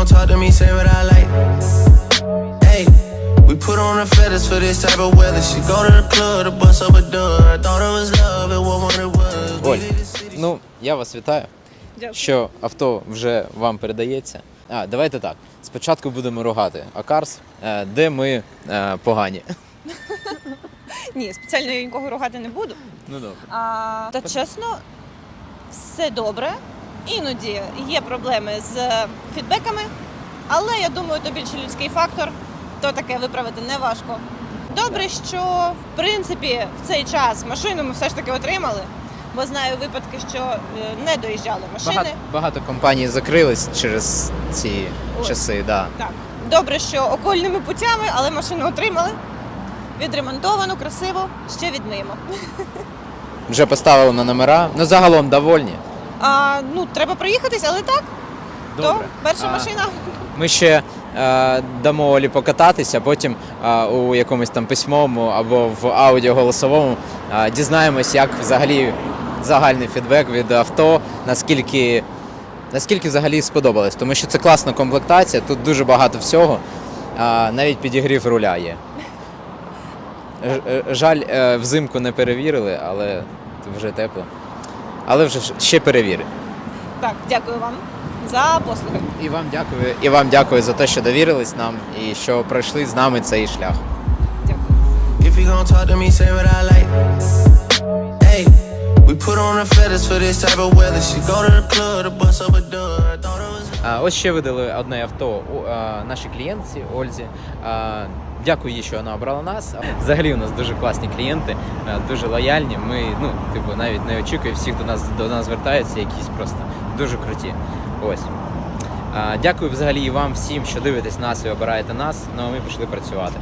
gon' talk to me, say what I like. Hey, we put on the feathers for this type of weather. She go to the club to bust up a dub. I thought it was love, it wasn't what it was. Оль, ну я вас вітаю, Дякую. що авто вже вам передається. А, давайте так. Спочатку будемо ругати Акарс, е, де ми е, погані. Ні, спеціально я нікого ругати не буду. Ну добре. А, та чесно, все добре. Іноді є проблеми з фідбеками, але я думаю, то більше людський фактор, то таке виправити не важко. Добре, що в принципі в цей час машину ми все ж таки отримали, бо знаю випадки, що е, не доїжджали машини. Багато, багато компаній закрились через ці Ой. часи, да. Так, добре, що окольними путями, але машину отримали. Відремонтовану, красиво, ще відмиємо. Вже поставили на номера. Ну загалом довольні. А, ну, треба проїхатись, але так, то перша А, машина. Ми ще е, дамо Олі покататися, потім е, у якомусь там письмовому або в аудіо голосовому е, дізнаємось, як взагалі загальний фідбек від авто, наскільки, наскільки взагалі сподобалось. Тому що це класна комплектація, тут дуже багато всього, е, навіть підігрів руля є. Ж- е, Жаль, е, взимку не перевірили, але вже тепло. Але вже ще перевірить. Так, дякую вам за послуги. І вам дякую, і вам дякую за те, що довірились нам і що пройшли з нами цей шлях. Дякую. Feathers for this type of weather. She go to the club to bust up a dub. I thought it was. А, ось ще видали одне авто у а, нашій клієнтці Ользі. А, дякую їй, що вона обрала нас. Взагалі у нас дуже класні клієнти, а, дуже лояльні. Ми ну, типу, навіть не очікуємо, всіх до нас до нас звертаються, якісь просто дуже круті. Ось. А, дякую взагалі і вам всім, що дивитесь нас і обираєте нас. Ну а ми пішли працювати.